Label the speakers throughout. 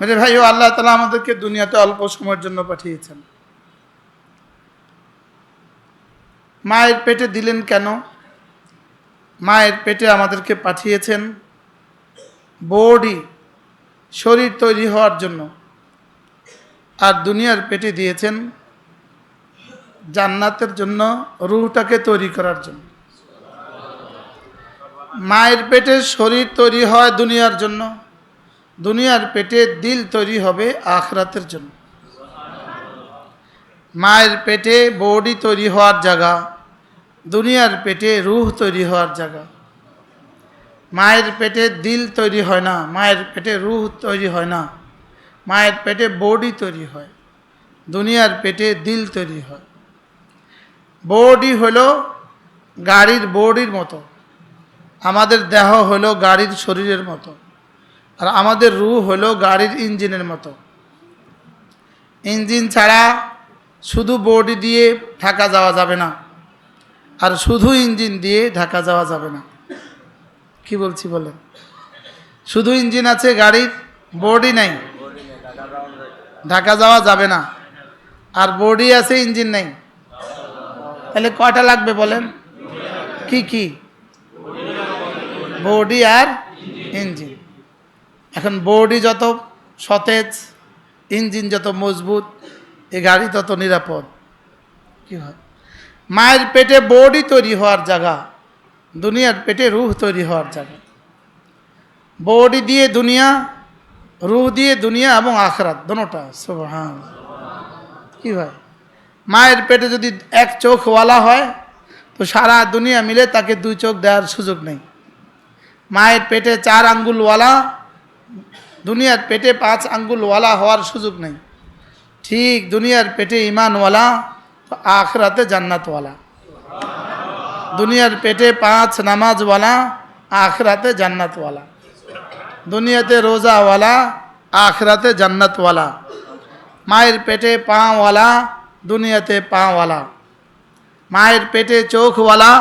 Speaker 1: মেরে ভাই, ও আল্লাহ তালা আমাদেরকে দুনিয়াতে অল্প সময়ের জন্য পাঠিয়েছেন। মায়ের পেটে দিলেন কেন? মায়ের পেটে আমাদেরকে পাঠিয়েছেন বডি, শরীর তৈরি হওয়ার জন্য। আর দুনিয়ার পেটে দিয়েছেন জান্নাতের জন্য, রুহটাকে তৈরি করার জন্য। মায়ের পেটে শরীর তৈরি হয় দুনিয়ার জন্য। দুনিয়ার পেটে দিল তৈরি হবে আখরাতের জন্য। মায়ের পেটে বডি তৈরি হওয়ার জায়গা, দুনিয়ার পেটে রুহ তৈরি হওয়ার জায়গা। মায়ের পেটে দিল তৈরি হয় না, মায়ের পেটে রুহ তৈরি হয় না, মায়ের পেটে বডি তৈরি হয়, দুনিয়ার পেটে দিল তৈরি হয়। বডি হলো গাড়ির বডির মতো, আমাদের দেহ হলো গাড়ির শরীরের মতো। আর আমাদের রু হলো গাড়ির ইঞ্জিনের মতো। ইঞ্জিন ছাড়া শুধু বডি দিয়ে ঢাকা যাওয়া যাবে না, আর শুধু ইঞ্জিন দিয়ে ঢাকা যাওয়া যাবে না। কি বলছি বলেন? শুধু ইঞ্জিন আছে, গাড়ির বডি নাই। ঢাকা যাওয়া যাবে না, আর বডি আছে, ইঞ্জিন নাই। তাহলে কয়টা লাগবে বলেন? কি কি? বডি আর ইঞ্জিন। এখন বডি যত সতেজ, ইঞ্জিন যত মজবুত, এ গাড়ি তত নিরাপদ। কি হয়? মায়ের পেটে বডি তৈরি হওয়ার জায়গা, দুনিয়ার পেটে রুহ তৈরি হওয়ার জায়গা। বডি দিয়ে দুনিয়া, রুহ দিয়ে দুনিয়া এবং আখরাত দোনোটা সুবহান। কি হয়? মায়ের পেটে যদি এক চোখওয়ালা হয়, তো সারা দুনিয়া মিলে তাকে দুই চোখ দেওয়ার সুযোগ নেই। মায়ের পেটে চার আঙ্গুলওয়ালা দুনিয়ার পেটে পাঁচ আঙ্গুলওয়ালা হওয়ার সুযোগ নেই। ঠিক দুনিয়ার পেটে ইমানওয়ালা তো আখরাতে জান্নাতওয়ালা দুনিয়ার পেটে পাঁচ নামাজওয়ালা আখরাতে জান্নাতওয়ালা দুনিয়াতে রোজাওয়ালা আখরাতে জান্নাতওয়ালা মায়ের পেটে পাওয়ালা দুনিয়াতে পাওয়ালা মায়ের পেটে চোখওয়ালা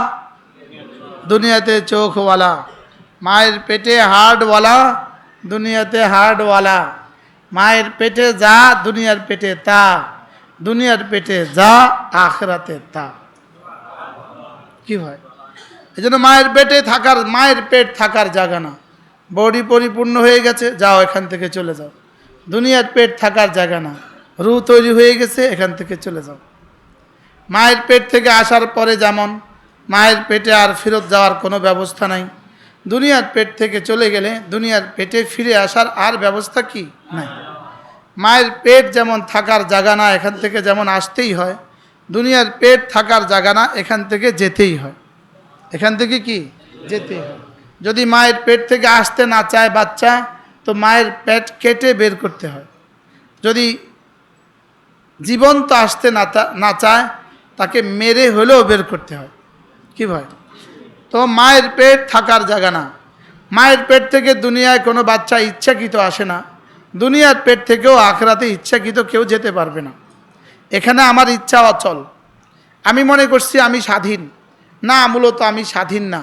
Speaker 1: দুনিয়াতে চোখওয়ালা মায়ের পেটে হার্ডওয়ালা দুনিয়াতে হার্ডওয়ালা। মায়ের পেটে যা, দুনিয়ার পেটে তা। দুনিয়ার পেটে যা, আখরাতে তা। কি হয়? এই জন্য মায়ের পেটে থাকার, মায়ের পেট থাকার জায়গা না। বডি পরিপূর্ণ হয়ে গেছে, যাও এখান থেকে চলে যাও। দুনিয়ার পেট থাকার জায়গা না। রু তৈরি হয়ে গেছে, এখান থেকে চলে যাও। মায়ের পেট থেকে আসার পরে যেমন, মায়ের পেটে আর ফেরত যাওয়ার কোনো ব্যবস্থা নাই। দুনিয়ার পেট থেকে চলে গেলে দুনিয়ার পেটে ফিরে আসার আর ব্যবস্থা কি? নাই। মায়ের পেট যেমন থাকার জায়গা না, এখান থেকে যেমন আসতেই হয়, দুনিয়ার পেট থাকার জায়গা না, এখান থেকে যেতেই হয়। এখান থেকে কি? যেতেই হয়। যদি মায়ের পেট থেকে আসতে না চায় বাচ্চা, তো মায়ের পেট কেটে বের করতে হয়। যদি জীবন্ত আসতে না না চায়, তাকে মেরে হলেও বের করতে হয়। কি ভয় তো মায়ের পেট থাকার জায়গা না। মায়ের পেট থেকে দুনিয়ায় কোনো বাচ্চা ইচ্ছাকৃত আসে না। দুনিয়ার পেট থেকেও আখরাতে ইচ্ছাকৃত কেউ যেতে পারবে না। এখানে আমার ইচ্ছা অচল। আমি মনে করছি আমি স্বাধীন। না, মূলত আমি স্বাধীন না।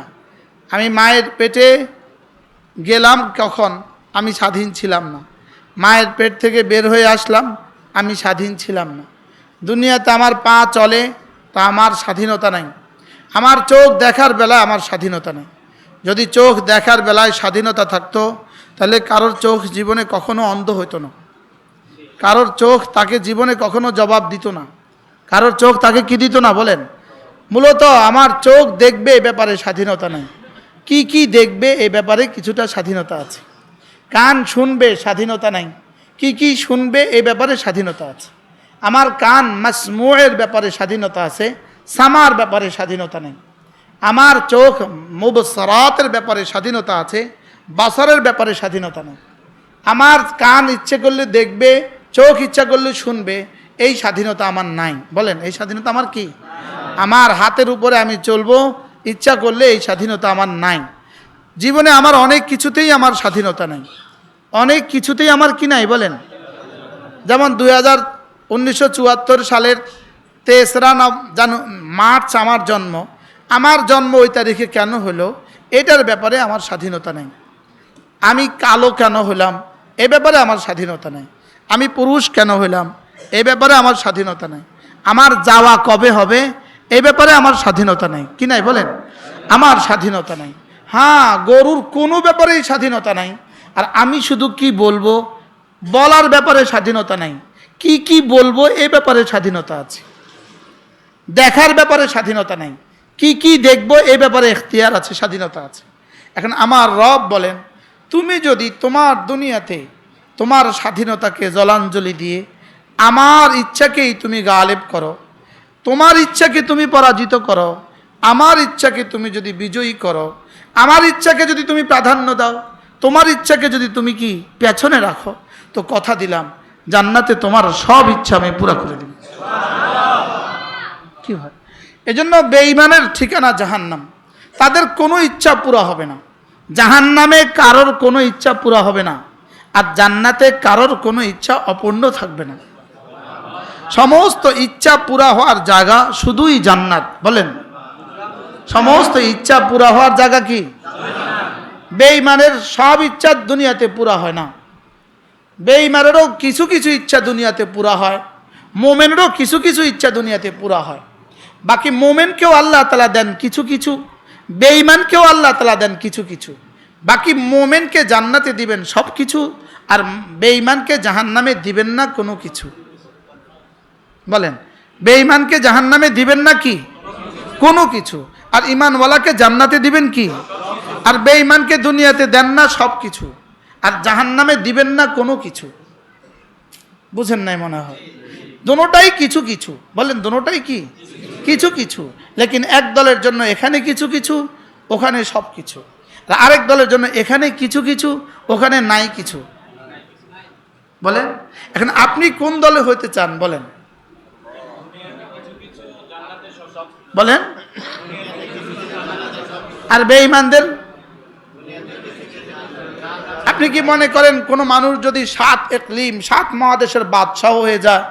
Speaker 1: আমি মায়ের পেটে গেলাম কখন? আমি স্বাধীন ছিলাম না। মায়ের পেট থেকে বের হয়ে আসলাম, আমি স্বাধীন ছিলাম না। দুনিয়াতে আমার পা চলে, তা আমার স্বাধীনতা নাই। আমার চোখ দেখার বেলায় আমার স্বাধীনতা নেই। যদি চোখ দেখার বেলায় স্বাধীনতা থাকতো, তাহলে কারোর চোখ জীবনে কখনো অন্ধ হতো না। কারোর চোখ তাকে জীবনে কখনো জবাব দিত না। কারোর চোখ তাকে কি দিত না বলেন? মূলত আমার চোখ দেখবে এ ব্যাপারে স্বাধীনতা নেই। কি কি দেখবে এ ব্যাপারে কিছুটা স্বাধীনতা আছে। কান শুনবে স্বাধীনতা নাই। কি কি শুনবে এ ব্যাপারে স্বাধীনতা আছে। আমার কান মাসমুয়ের ব্যাপারে স্বাধীনতা আছে। সামার ব্যাপারে স্বাধীনতা নেই। আমার চোখ মুবসরাতের ব্যাপারে স্বাধীনতা আছে, বাসরের ব্যাপারে স্বাধীনতা নেই। আমার কান ইচ্ছে করলে দেখবে, চোখ ইচ্ছা করলে শুনবে, এই স্বাধীনতা আমার নাই। বলেন, এই স্বাধীনতা আমার কি? আমার হাতের উপরে আমি চলবো, ইচ্ছা করলে এই স্বাধীনতা আমার নাই। জীবনে আমার অনেক কিছুতেই আমার স্বাধীনতা নাই। অনেক কিছুতেই আমার কি নাই, বলেন? যেমন দুই হাজার সালের তেসরা জানু মার্চ আমার জন্ম। আমার জন্ম ওই তারিখে কেন হলো? এটার ব্যাপারে আমার স্বাধীনতা নেই। আমি কালো কেন হলাম? এ ব্যাপারে আমার স্বাধীনতা নেই। আমি পুরুষ কেন হইলাম এ ব্যাপারে আমার স্বাধীনতা নেই। আমার যাওয়া কবে হবে? এ ব্যাপারে আমার স্বাধীনতা নেই। কি নাই বলেন? আমার স্বাধীনতা নাই। হ্যাঁ গরুর কোনো ব্যাপারেই স্বাধীনতা নাই। আর আমি শুধু কি বলব? বলার ব্যাপারে স্বাধীনতা নাই। কি কি বলব? এ ব্যাপারে স্বাধীনতা আছে। দেখার ব্যাপারে স্বাধীনতা নাই। কি কি দেখব এ ব্যাপারে এখতিয়ার আছে, স্বাধীনতা আছে। এখন আমার রব বলেন, তুমি যদি তোমার দুনিয়াতে তোমার স্বাধীনতাকে জলাঞ্জলি দিয়ে আমার ইচ্ছাকেই তুমি গালেব করো, তোমার ইচ্ছাকে তুমি পরাজিত করো, আমার ইচ্ছাকে তুমি যদি বিজয়ী করো, আমার ইচ্ছাকে যদি তুমি প্রাধান্য দাও, তোমার ইচ্ছাকে যদি তুমি কি পেছনে রাখো, তো কথা দিলাম, জান্নাতে তোমার সব ইচ্ছা আমি পুরা করে দিব কি হয়? এজন্য বেঈমানের ঠিকানা জাহান্নাম। তাদের কোনো ইচ্ছা পুরা হবে না। জাহান্নামে কারোর কোনো ইচ্ছা পুরা হবে না। আর জান্নাতে কারোর কোনো ইচ্ছা অপূর্ণ থাকবে না। সমস্ত ইচ্ছা পুরা হওয়ার জায়গা শুধুই জান্নাত। বলেন। সমস্ত ইচ্ছা পুরা হওয়ার জায়গা কি? বেঈমানের সব ইচ্ছা দুনিয়াতে পুরা হয় না। বেঈমানেরও কিছু কিছু ইচ্ছা দুনিয়াতে পুরা হয়। মোমেনেরও কিছু কিছু ইচ্ছা দুনিয়াতে পুরা হয়। বাকি মোমেনকেও আল্লাহ তালা দেন কিছু কিছু, বেঈমানকেও আল্লাহ তালা দেন কিছু কিছু। বাকি মোমেনকে জান্নাতে দিবেন সব কিছু আর বেঈমানকে জাহান্নামে দিবেন না কোনো কিছু। বলেন, বেঈমানকে জাহান্নামে দিবেন না কি? কোনো কিছু। আর ইমানওয়ালাকে জান্নাতে দিবেন কি? আর বেঈমানকে দুনিয়াতে দেন না সব কিছু। আর জাহান্নামে দিবেন না কোনো কিছু। বুঝেন নাই মনে হয়। দোনোটাই কিছু কিছু। বলেন দোনোটাই কি? কিছু কিছু। লেকিন এক দলের জন্য এখানে কিছু কিছু, ওখানে সব কিছু। আরেক দলের জন্য এখানে কিছু কিছু, ওখানে নাই কিছু। বলেন, এখন আপনি কোন দলে হইতে চান? বলেন। বলেন। আর বেঈমানদের? আপনি কি মনে করেন কোনো মানুষ যদি সাত একলিম, সাত মহাদেশের বাদশাহ হয়ে যায়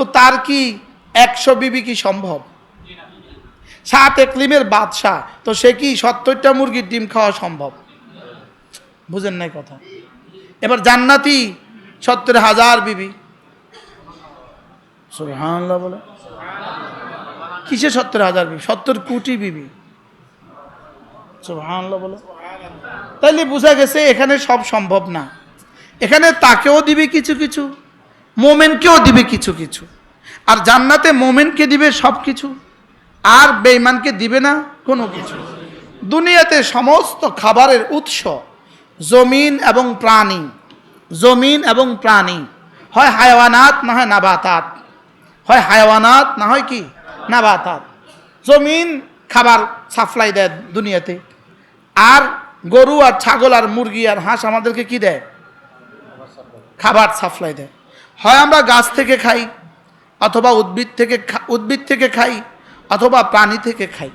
Speaker 1: তো তার কি একশো বিবি কি সম্ভব? সাত একলিমের বাদশাহ, তো সে কি সত্তরটা মুরগির ডিম খাওয়া সম্ভব? বুঝেন নাই কথা। এবার জান্নাতি সত্তর হাজার বিবি। সুবহানাল্লাহ বলে। কিসে সত্তর হাজার বিবি? সত্তর কোটি বিবি। সুবহানাল্লাহ বলে। তাইলে বোঝা গেছে এখানে সব সম্ভব না। এখানে তাকেও দিবি কিছু কিছু। মোমেনকেও দিবে কিছু কিছু। আর জান্নাতে মোমেনকে দিবে সব কিছু, আর বেঈমানকে দিবে না কোনো কিছু। দুনিয়াতে সমস্ত খাবারের উৎস জমিন এবং প্রাণী, জমিন এবং প্রাণী। হয় হায়ওয়ানাত, না হয় নাবাতাত। হয় হায়ওয়ানাত, না হয় কি? নাবাতাত। জমিন খাবার সাপ্লাই দেয় দুনিয়াতে। আর গরু আর ছাগল আর মুরগি আর হাঁস আমাদেরকে কি দেয়? খাবার সাপ্লাই দেয়। হয় আমরা গাছ থেকে খাই অথবা উদ্ভিদ থেকে উদ্ভিদ থেকে খাই অথবা প্রাণী থেকে খাই।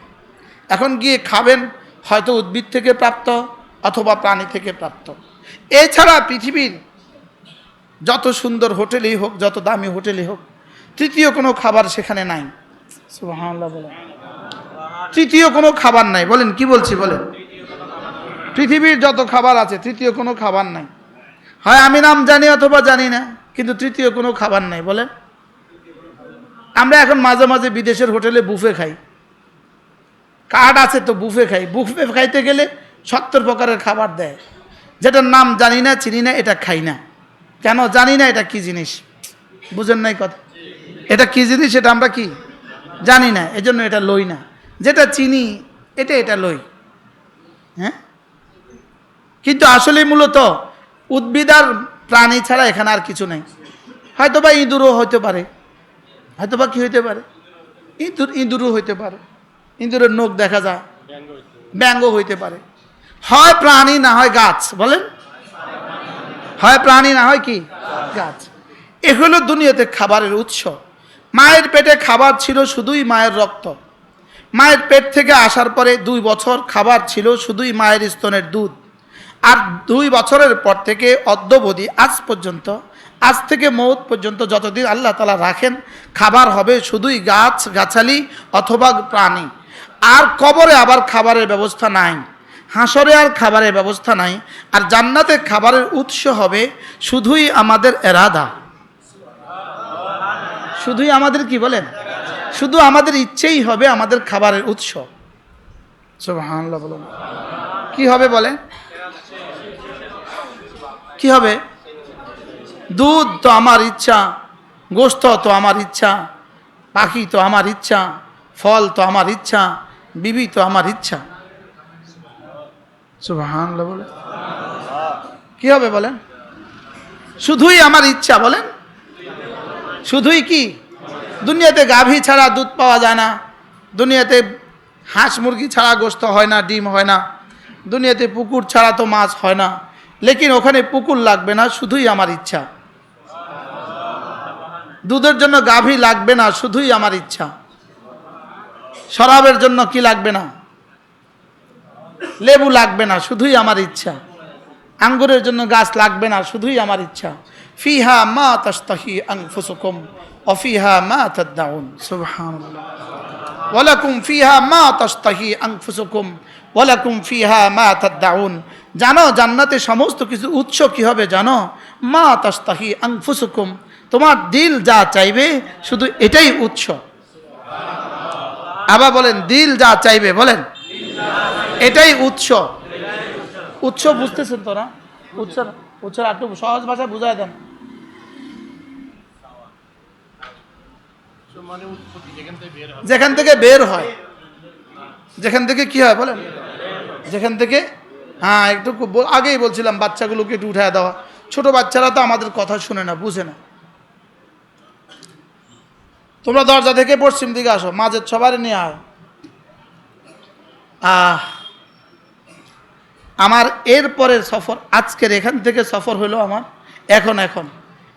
Speaker 1: এখন গিয়ে খাবেন হয়তো উদ্ভিদ থেকে প্রাপ্ত অথবা প্রাণী থেকে প্রাপ্ত। এছাড়া পৃথিবীর যত সুন্দর হোটেলই হোক যত দামি হোটেলই হোক তৃতীয় কোনো খাবার সেখানে নাই। তৃতীয় কোনো খাবার নাই। বলেন কি বলছি বলেন? পৃথিবীর যত খাবার আছে তৃতীয় কোনো খাবার নাই। হয় আমি নাম জানি অথবা জানি না। কিন্তু তৃতীয় কোনো খাবার নাই, বলেন। আমরা এখন মাঝে মাঝে বিদেশের হোটেলে বুফে খাই। কার্ড আছে তো বুফে খাই। বুফে খাইতে গেলে সত্তর প্রকারের খাবার দেয়। যেটার নাম জানি না, চিনি না, এটা খাই না। কেন জানি না, এটা কি জিনিস? বুঝেন নাই কথা? এটা কি জিনিস, এটা আমরা কি? জানি না, এজন্য এটা লই না। যেটা চিনি, এটা এটা লই। হ্যাঁ? কিন্তু আসলে মূলত উদ্ভিদ আর প্রাণী ছাড়া এখানে আর কিছু নেই। হয়তো বা ইঁদুরও হইতে পারে। হয়তো বা কি হইতে পারে? ইঁদুর, ইঁদুরও হইতে পারে। ইঁদুরের নখ দেখা যায়। ব্যঙ্গ হইতে পারে। হয় প্রাণী, না হয় গাছ। বলেন। হয় প্রাণী, না হয় কি? গাছ। এগুলো দুনিয়াতে খাবারের উৎস। মায়ের পেটে খাবার ছিল শুধুই মায়ের রক্ত। মায়ের পেট থেকে আসার পরে দুই বছর খাবার ছিল শুধুই মায়ের স্তনের দুধ। আর দুই বছরের পর থেকে অদ্যবধি আজ পর্যন্ত, আজ থেকে মৌত পর্যন্ত যতদিন আল্লাহ তালা রাখেন, খাবার হবে শুধুই গাছ, গাছালি অথবা প্রাণী। আর কবরে আবার খাবারের ব্যবস্থা নাই। হাঁসরে আর খাবারের ব্যবস্থা নাই। আর জান্নাতে খাবারের উৎস হবে শুধুই আমাদের এরাদা। শুধুই আমাদের কি বলেন? শুধু আমাদের ইচ্ছেই হবে আমাদের খাবারের উৎস। কি হবে বলেন? কি হবে? দুধ তো আমার ইচ্ছা, গোস্ত তো আমার ইচ্ছা, পাখি তো আমার ইচ্ছা, ফল তো আমার ইচ্ছা, বিবি তো আমার ইচ্ছা। বলে কি হবে বলেন? শুধুই আমার ইচ্ছা বলেন? শুধুই কি? দুনিয়াতে গাভী ছাড়া দুধ পাওয়া যায় না, দুনিয়াতে হাঁস মুরগি ছাড়া গোস্ত হয় না, ডিম হয় না, দুনিয়াতে পুকুর ছাড়া তো মাছ হয় না। লেকিন ওখানে পুকুর লাগবে না, শুধুই আমার ইচ্ছা। দুধের জন্য গাভী লাগবে না, শুধুই আমার ইচ্ছা। শরাবের জন্য কি লাগবে না? লেবু লাগবে না, শুধুই আমার ইচ্ছা। আঙ্গুরের জন্য গাছ লাগবে না, শুধুই আমার ইচ্ছা। ফিহা মা তাস্তাহি অফিহা মা তাদ্দাউন সুবহানাল্লাহ। ওয়ালাকুম ফিহা মা তাস্তাহি আনফুসুকুম। ওয়ালাকুম ফিহা মা তাদ্দাউন জানো জান্নাতে সমস্ত কিছু উৎস কি হবে জানো? মা তাস্তাহি আনফুসুকুম। তোমার দিল যা চাইবে, শুধু এটাই উৎস। আবার বলেন, দিল যা চাইবে, বলেন। এটাই উৎস। উৎস বুঝতেছেন তো না? উৎস উৎস একটু সহজ ভাষায় বুঝায় দেন
Speaker 2: মানে উৎপত্তি যেখান থেকে বের হয়।
Speaker 1: যেখান থেকে কি হয় বলেন? যেখান থেকে হ্যাঁ একটু আগেই বলছিলাম, বাচ্চাগুলোকে একটু উঠায় দেওয়া। ছোট বাচ্চারা তো আমাদের কথা শুনে না, বুঝে না। তোমরা দরজা থেকে পশ্চিম দিকে আসো, মাঝের সবারই নিয়ে আয়। আহ, আমার এরপরের সফর, আজকের এখান থেকে সফর হলো আমার এখন এখন।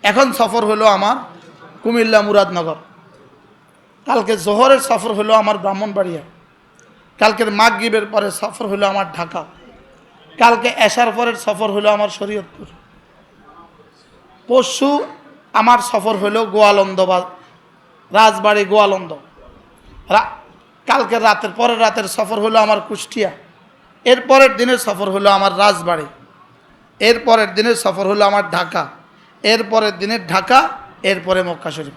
Speaker 1: এখন সফর হলো আমার কুমিল্লা মুরাদনগর। কালকে জোহরের সফর হলো আমার ব্রাহ্মণবাড়িয়া। কালকের মাগরিবের পরে সফর হলো আমার ঢাকা। কালকে এশার পরের সফর হলো আমার শরীয়তপুর। পরশু আমার সফর হলো গোয়ালন্দ বা রাজবাড়ি গোয়ালন্দ। কালকের রাতের পরের রাতের সফর হলো আমার কুষ্টিয়া। এর পরের দিনের সফর হলো আমার রাজবাড়ি। এর পরের দিনের সফর হলো আমার ঢাকা। এর পরের দিনের ঢাকা এরপরে মক্কা শরীফ।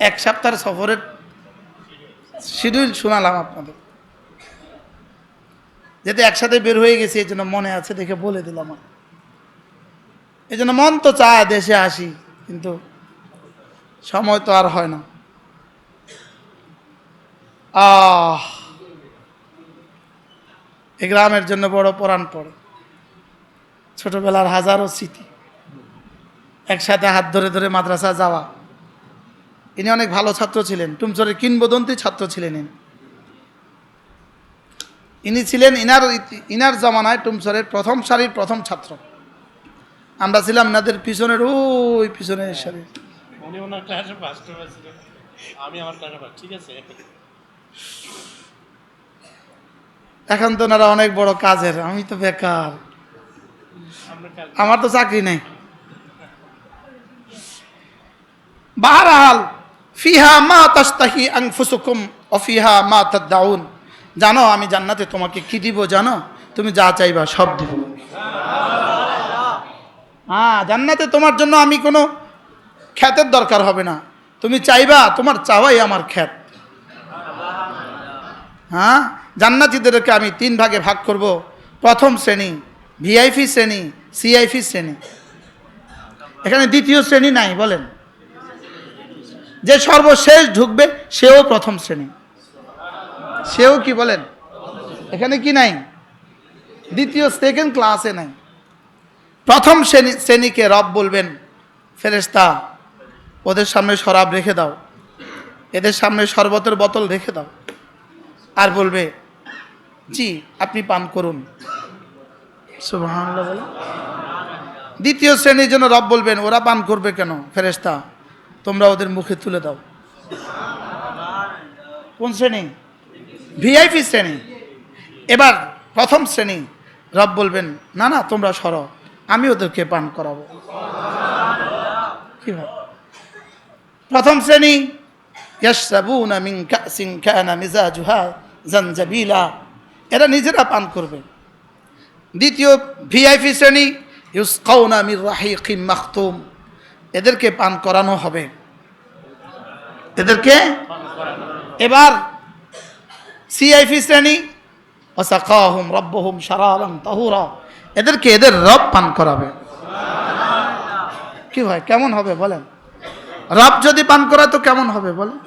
Speaker 1: এক সপ্তাহের সফরের শিডিউল শোনালাম আপনাদের। যেহেতু একসাথে বের হয়ে গেছি, এই জন্য মনে আছে দেখে বলে দিলাম। এই জন্য মন তো চায় দেশে আসি, কিন্তু সময় তো আর হয় না। আহ! এই গ্রামের জন্য বড় পরাণ পড়ে। ছোটবেলার হাজারো স্মৃতি। একসাথে হাত ধরে ধরে মাদ্রাসা যাওয়া। ইনি অনেক ভালো ছাত্র ছিলেন টুমচরের কিংবদন্তি ছাত্র ছিলেন ইনি। ইনি ছিলেন ইনার ইনার জমানায় টুমচরের প্রথম সারির প্রথম ছাত্র। আমরা ছিলাম নাদের পিছনের ওই পিছনের সারি এখন তো ওনারা অনেক বড় কাজের আমি তো বেকার।
Speaker 2: আমার
Speaker 1: তো চাকরি নেই। বাহারাহাল ফিহা মা তাস্তাহি আনফুসুকুম অফিহা মা তাদ্দাউন। জানো, আমি জান্নাতে তোমাকে কি দিব জানো? তুমি যা চাইবা সব দিব। হ্যাঁ জান্নাতে তোমার জন্য আমি কোনো খ্যাতের দরকার হবে না। তুমি চাইবা তোমার চাওয়াই আমার খ্যাত। হ্যাঁ জান্নাতিদেরকে আমি তিন ভাগে ভাগ করব। প্রথম শ্রেণি ভিআইপি শ্রেণি, সিআইপি শ্রেণি। এখানে দ্বিতীয় শ্রেণি নাই, বলেন। যে সর্বশেষ ঢুকবে, সেও প্রথম শ্রেণি। সেও কি বলেন? এখানে কি নাই? দ্বিতীয় সেকেন্ড ক্লাসে নাই। প্রথম শ্রেণি, শ্রেণীকে রব বলবেন ফেরেস্তা ওদের সামনে শরাব রেখে দাও। এদের সামনে শরবতের বোতল রেখে দাও। আর বলবে, জি, আপনি পান করুন। দ্বিতীয় শ্রেণির জন্য রব বলবেন, ওরা পান করবে কেন ফেরেস্তা তোমরা ওদের মুখে তুলে দাও। কোন শ্রেণি? ভিআইপি শ্রেণি। এবার প্রথম শ্রেণি। রব বলবেন, না না, তোমরা সর, আমি ওদেরকে পান করাবো। প্রথম শ্রেণি ইয়াসাবুনা এরা নিজেরা পান করবে। দ্বিতীয় ভিআইপি শ্রেণি ইউস কৌনামির রাহি রাহিকিম মাখতুম। এদেরকে পান করানো হবে। এদেরকে? এবার সিআইপি শ্রেণি ওসাকাহুম রব্বহুম সারালাম তাহুরা। এদেরকে এদের রব পান করাবে। কি ভাই, কেমন হবে বলেন? রব যদি পান করা তো কেমন হবে বলেন?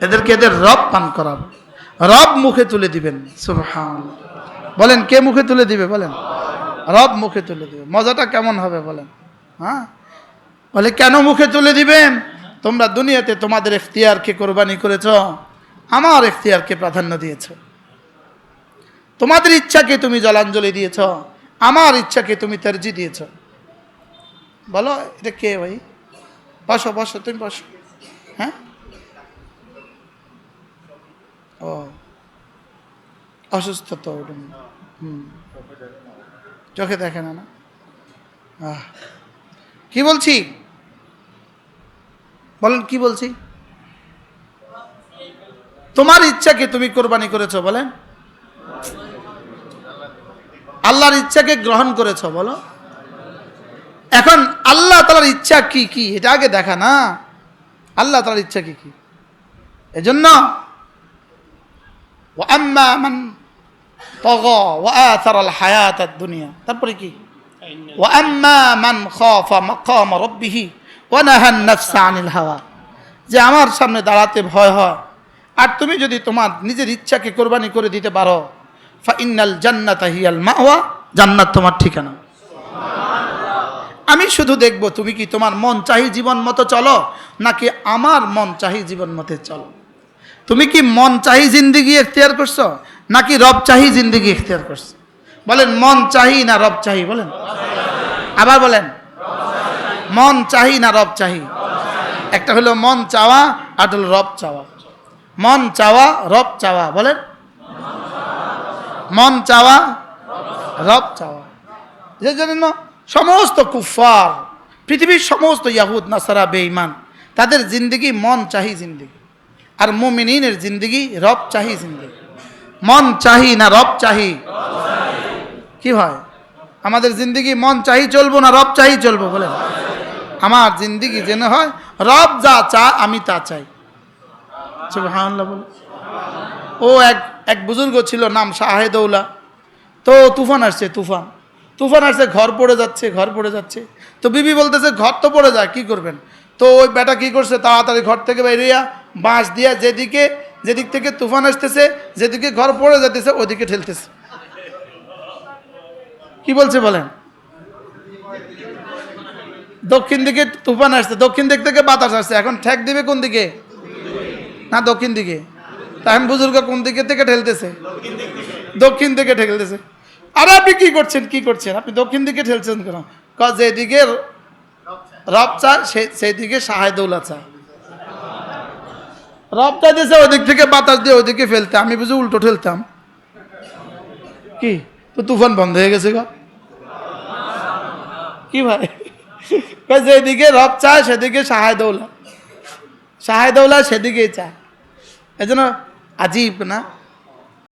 Speaker 1: এদেরকে এদের রব পান করাবে। রব মুখে তুলে দিবেন, সুবহান। বলেন, কে মুখে তুলে দিবে বলেন? রব মুখে তুলে দিবে। মজাটা কেমন হবে বলেন? হ্যাঁ? বলে, কেন মুখে তুলে দিবেন? তোমরা দুনিয়াতে তোমাদের এখতিয়ারকে কোরবানি করেছ, আমার এখতিয়ারকে প্রাধান্য দিয়েছ। তোমাদের ইচ্ছাকে তুমি জলাঞ্জলি দিয়েছ, আমার ইচ্ছাকে তুমি তরজি দিয়েছ। বলো, এটা কে ভাই? বসো বসো, তুমি বসো। হ্যাঁ? ও, অসুস্থ তো, হুম। চোখে দেখে না না? আহ। কি বলছি? বলেন, কি বলছি? তোমার ইচ্ছাকে তুমি কোরবানি করেছ, বলেন। আল্লাহর ইচ্ছাকে গ্রহণ করেছ, বলো। এখন আল্লাহ তালার ইচ্ছা কি কি? এটা আগে দেখা না। আল্লাহ তালার ইচ্ছা কি কি? এজন্য ও আম্মা মান তগ ও আয়াত দুনিয়া তারপরে কি? যে আমার সামনে দাঁড়াতে ভয় হয়, আর তুমি যদি তোমার নিজের ইচ্ছাকে কোরবানি করে দিতে পারো ফাইনাল জান্নাত জান্নাত তোমার ঠিকানা। আমি শুধু দেখব তুমি কি তোমার মন চাহি জীবন মতো চলো, নাকি আমার মন চাহি জীবন মতে চলো। তুমি কি মন চাহি জিন্দিগি এখতিয়ার করছ, নাকি রব চাহি জিন্দিগি এখতিয়ার করছ? বলেন, মন চাহি না রব চাহি, বলেন। আবার বলেন, মন চাহি না রব চাহি। একটা হলো মন চাওয়া আর হলো রব চাওয়া। মন চাওয়া, রব চাওয়া, বলেন। মন চাওয়া, রব চাওয়া। যে জন্য সমস্ত কুফার পৃথিবীর সমস্ত ইয়াহুদ, নাসারা, বেঈমান, তাদের জিন্দগি মন চাহি জিন্দগি। আর মুমিনের জিন্দগি রব চাহি জিন্দগি। মন চাহি না রব চাহি। কি হয় আমাদের জিন্দগি মন চাহি চলবো না রব চাহি চলবো বলে আমার জিন্দগি যেন হয়, রব যা চা আমি তা চাই। ও এক এক বুজুর্গ ছিল, নাম শাহেদৌলা। তো তুফান আসছে, তুফান। তুফান আসছে, ঘর পড়ে যাচ্ছে, ঘর পড়ে যাচ্ছে। তো বিবি বলতেছে, ঘর তো পড়ে যায়, কি করবেন? তো ওই বেটা কি করছে, তাড়াতাড়ি ঘর থেকে বেরিয়ে বাঁশ দিয়া যেদিকে, যেদিক থেকে তুফান আসতেছে, যেদিকে ঘর পড়ে যেতেছে ওদিকে ঠেলতেছে। কি বলছে বলেন? দক্ষিণ দিকে তুফান আসছে, দক্ষিণ দিক থেকে বাতাস আসছে। এখন ঠেক দিবে কোন দিকে? না, দক্ষিণ দিকে। তা আমি বুজুর্গ কোন দিকে থেকে ঠেলতেছে? দক্ষিণ দিকে ঠেলতেছে। আর আপনি কি করছেন? কি করছেন? আপনি দক্ষিণ দিকে ঠেলছেন কেন? যেদিকে রব চায়, সে, সেদিকে সাহায্যৌলা চায় রব চাইতেছে ওদিক থেকে বাতাস দিয়ে ওদিকে ফেলতে। আমি বুঝি উল্টো ঠেলতাম। কি? তো তুফান বন্ধ হয়ে গেছে গো। কি ভাই? যেদিকে রব চায় সেদিকে সাহায্যৌলা সাহায্যৌলা সেদিকেই চায়। এই জন্য আজীব না?